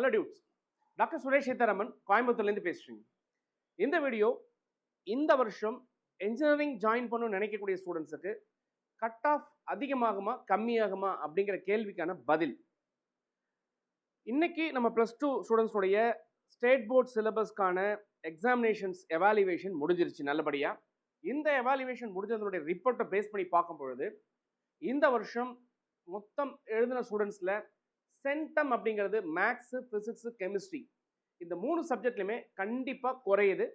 Hello dudes doctor Suresh Seetharaman கோயம்புத்தூர்லேருந்து பேசுகிறீங்க இந்த வீடியோ இந்த வருஷம் என்ஜினியரிங் ஜாயின் பண்ணணும்னு நினைக்கக்கூடிய ஸ்டூடெண்ட்ஸுக்கு கட் ஆஃப் அதிகமாகுமா கம்மியாகுமா அப்படிங்கிற கேள்விக்கான பதில். இன்றைக்கி நம்ம ப்ளஸ் டூ ஸ்டூடெண்ட்ஸுடைய ஸ்டேட் போர்ட் சிலபஸ்க்கான எக்ஸாமினேஷன்ஸ் எவாலுவேஷன் முடிஞ்சிருச்சு நல்லபடியாக இந்த எவாலுவேஷன் முடிஞ்சதனுடைய ரிப்போர்ட்டை பேஸ் பண்ணி பார்க்கும் பொழுது இந்த வருஷம் மொத்தம் எழுதின ஸ்டூடெண்ட்ஸில் சென்டம் அப்படிங்கிறது மேக்ஸு ஃபிசிக்ஸு கெமிஸ்ட்ரி இந்த மூணு சப்ஜெக்ட்லையுமே கண்டிப்பாக குறையுது.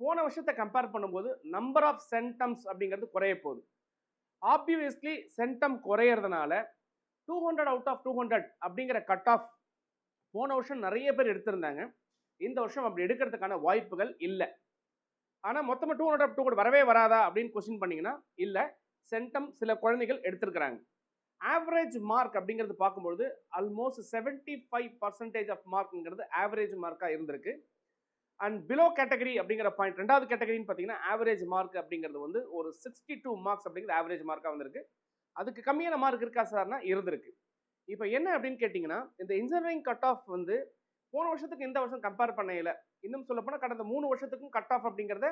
போன வருஷத்தை கம்பேர் பண்ணும்போது நம்பர் ஆஃப் சென்டம்ஸ் அப்படிங்கிறது குறைய போகுது. Obviously centum குறையிறதுனால two hundred out of two hundred அப்படிங்கிற கட் ஆஃப் போன வருஷம் நிறைய பேர் எடுத்திருந்தாங்க. இந்த வருஷம் அப்படி எடுக்கிறதுக்கான வாய்ப்புகள் இல்லை. ஆனால் மொத்தமாக டூ ஹண்ட்ரட் டூ ஹண்ட்ரட் வரவே வராதா அப்படின்னு கொஸ்டின் பண்ணிங்கன்னா இல்லை சென்டம் சில குழந்தைகள் எடுத்திருக்கிறாங்க. ஆவரேஜ் மார்க் அப்படிங்கிறது பார்க்கும்பொழுது almost seventy five percentage of மார்க்ங்கிறது average மார்க்காக இருந்திருக்கு. அண்ட் பிலோ கேட்டகரி அப்படிங்கிற பாயிண்ட் ரெண்டாவது கேட்டகரின்னு பார்த்தீங்கன்னா ஆவரேஜ் மார்க் அப்படிங்கிறது வந்து ஒரு சிக்ஸ்டி டூ மார்க்ஸ் அப்படிங்கிறது ஆவரேஜ் மார்க்காக வந்திருக்கு. அதுக்கு கம்மியான மார்க் இருக்கா சார்னா இருந்திருக்கு. இப்போ என்ன அப்படின்னு கேட்டிங்கன்னா இந்த இன்ஜினியரிங் கட் ஆஃப் வந்து போன வருஷத்துக்கு இந்த வருஷம் கம்பேர் பண்ணையில? இன்னும் சொல்லப்போனால் கடந்த மூணு வருஷத்துக்கும் கட் ஆஃப் அப்படிங்கிறத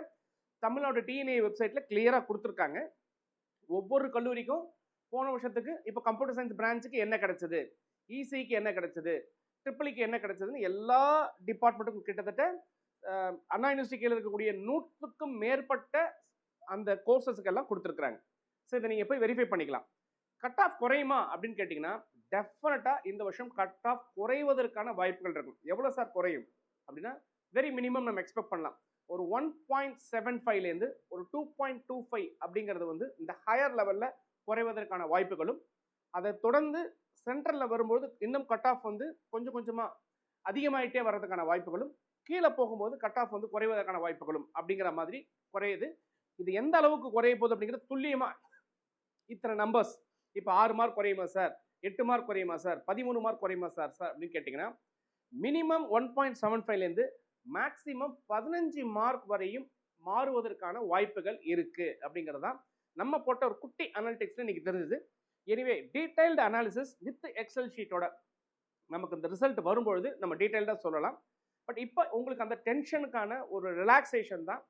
தமிழ்நாடு டிஎன்ஏ வெப்சைட்டில் கிளியராக கொடுத்துருக்காங்க. ஒவ்வொரு கல்லூரிக்கும் போன வருஷத்துக்கு இப்போ கம்ப்யூட்டர் சயின்ஸ் பிரான்ச்சுக்கு என்ன கிடச்சிது? இசிக்கு என்ன கிடச்சிது? ட்ரிபிளிக்கு e என்ன கிடச்சதுன்னு எல்லா டிபார்ட்மெண்ட்டுக்கும் கிட்டத்தட்ட அண்ணா யூனிவர்சிட்டியில் இருக்கக்கூடிய நூற்றுக்கும் மேற்பட்ட அந்த கோர்சஸுக்கு எல்லாம் கொடுத்துருக்குறாங்க. ஸோ இதை நீங்கள் போய் வெரிஃபை பண்ணிக்கலாம். கட் ஆஃப் குறையுமா அப்படின்னு கேட்டிங்கன்னா டெஃபினட்டாக இந்த வருஷம் கட் ஆஃப் குறைவதற்கான வாய்ப்புகள் இருக்கும். எவ்வளோ சார் குறையும்? அப்படின்னா வெரி மினிமம் நம்ம எக்ஸ்பெக்ட் பண்ணலாம். ஒரு ஒன் பாயிண்ட் செவன் ஃபைவ்லேருந்து ஒரு டூ பாயிண்ட் டூ ஃபைவ் அப்படிங்கிறது வந்து இந்த ஹையர் லெவலில் குறைவதற்கான வாய்ப்புகளும் அதை தொடர்ந்து சென்ட்ரலில் வரும்போது இன்னும் கட் ஆஃப் வந்து கொஞ்சம் கொஞ்சமாக அதிகமாயிட்டே வர்றதுக்கான வாய்ப்புகளும் கீழே போகும்போது கட் ஆஃப் வந்து குறைவதற்கான வாய்ப்புகளும் அப்படிங்கிற மாதிரி குறையுது. இது எந்த அளவுக்கு குறைய போகுது அப்படிங்கிறது துல்லியமாக இத்தனை நம்பர்ஸ் இப்போ ஆறு மார்க் குறையுமா சார் எட்டு மார்க் குறையுமா சார் பதிமூணு மார்க் குறையுமா சார் சார் அப்படின்னு கேட்டிங்கன்னா மினிமம் ஒன் பாயிண்ட் செவன் ஃபைவ்லேருந்து மேக்ஸிமம் பதினஞ்சு மார்க் வரையும் மாறுவதற்கான வாய்ப்புகள் இருக்குது அப்படிங்கிறது தான் நம்ம போட்ட ஒரு குட்டி அனாலிட்டிக்ஸில் இன்றைக்கி தெரிஞ்சுது. Anyway detailed analysis with excel ஷீட்டோட நமக்கு இந்த ரிசல்ட் வரும்பொழுது நம்ம டீட்டெயில்டாக சொல்லலாம். பட் இப்போ உங்களுக்கு அந்த டென்ஷனுக்கான ஒரு ரிலாக்ஸேஷன் தான்.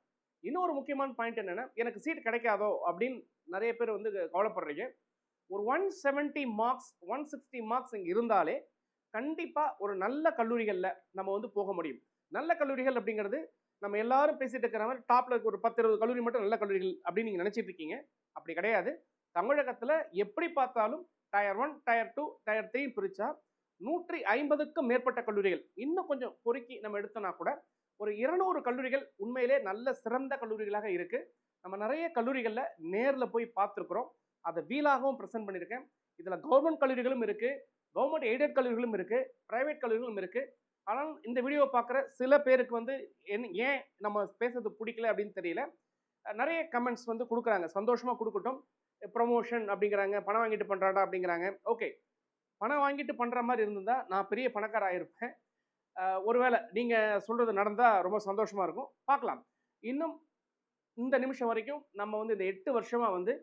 இன்னொரு முக்கியமான பாயிண்ட் என்னென்னா எனக்கு சீட் கிடைக்காதோ அப்படின்னு நிறைய பேர் வந்து கவலைப்படுறீங்க. ஒரு one seventy marks one sixty marks இங்கே இருந்தாலே கண்டிப்பாக ஒரு நல்ல கல்லூரிகளில் நம்ம வந்து போக முடியும். நல்ல கல்லூரிகள் அப்படிங்கிறது நம்ம எல்லாரும் பேசிட்டு இருக்கிற மாதிரி டாப்ல இருக்க ஒரு பத்து இருபது கல்லூரி மட்டும் நல்ல கல்லூரிகள் அப்படின்னு நீங்கள் நினச்சிட்டு இருக்கீங்க. அப்படி கிடையாது. தமிழகத்தில் எப்படி பார்த்தாலும் tier one tier two tier three பிரித்தா நூற்றி ஐம்பதுக்கும் மேற்பட்ட கல்லூரிகள். இன்னும் கொஞ்சம் பொறுக்கி நம்ம எடுத்தோம்னா கூட ஒரு இருநூறு கல்லூரிகள் உண்மையிலே நல்ல சிறந்த கல்லூரிகளாக இருக்கு. நம்ம நிறைய கல்லூரிகளில் நேரில் போய் பார்த்துருக்குறோம். அதை வீலாகவும் ப்ரெசென்ட் பண்ணியிருக்கேன். இதில் கவர்மெண்ட் கல்லூரிகளும் இருக்குது கவர்மெண்ட் எய்டட் கல்லூரிகளும் இருக்குது ப்ரைவேட் கல்லூரிகளும் இருக்குது ஆனால் இந்த வீடியோவை பார்க்குற சில பேருக்கு வந்து என் ஏன் நம்ம பேசுறது பிடிக்கல அப்படின்னு தெரியல. நிறைய கமெண்ட்ஸ் வந்து கொடுக்குறாங்க. சந்தோஷமாக கொடுக்கட்டும். ப்ரொமோஷன் அப்படிங்கிறாங்க. பணம் வாங்கிட்டு பண்ணுறாடா அப்படிங்கிறாங்க. ஓகே பணம் வாங்கிட்டு பண்ணுற மாதிரி இருந்தால் நான் பெரிய பணக்கார ஆயிருப்பேன். ஒருவேளை நீங்கள் சொல்கிறது நடந்தால் ரொம்ப சந்தோஷமாக இருக்கும். பார்க்கலாம். இன்னும் இந்த நிமிஷம் வரைக்கும் நம்ம வந்து இந்த எட்டு வருஷமாக வந்து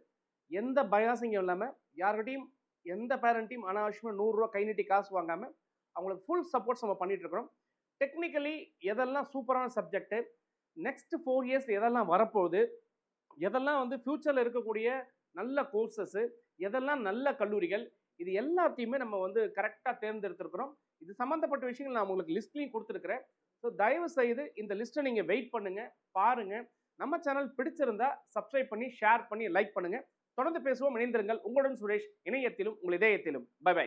எந்த பயாசிங்கும் இல்லாமல் யார்கிட்டையும் எந்த பேரண்ட்டையும் அனாவசியமாக நூறுரூவா கை நீட்டி காசு வாங்காமல் அவங்களுக்கு ஃபுல் சப்போர்ட்ஸ் நம்ம பண்ணிட்டு இருக்கிறோம் டெக்னிக்கலி எதெல்லாம் சூப்பரான சப்ஜெக்ட்டு நெக்ஸ்ட் ஃபோர் இயர்ஸ் எதெல்லாம் வரப்போகுது எதெல்லாம் வந்து ஃப்யூச்சரில் இருக்கக்கூடிய நல்ல கோர்சஸ்ஸு எதெல்லாம் நல்ல கல்லூரிகள் இது எல்லாத்தையுமே நம்ம வந்து கரெக்டாக தேர்ந்தெடுத்துருக்குறோம். இது சம்மந்தப்பட்ட விஷயங்கள் நான் உங்களுக்கு லிஸ்ட்லையும் கொடுத்துருக்குறேன். ஸோ தயவு செய்து இந்த லிஸ்ட்டை நீங்கள் வெயிட் பண்ணுங்கள் பாருங்கள் நம்ம சேனல் பிடிச்சிருந்தா சப்ஸ்கிரைப் பண்ணி ஷேர் பண்ணி லைக் பண்ணுங்கள் தொடர்ந்து பேசுவோம் இணைந்திருங்கள். உங்களுடன் சுரேஷ் இணையத்திலும் உங்கள் இதயத்திலும். By by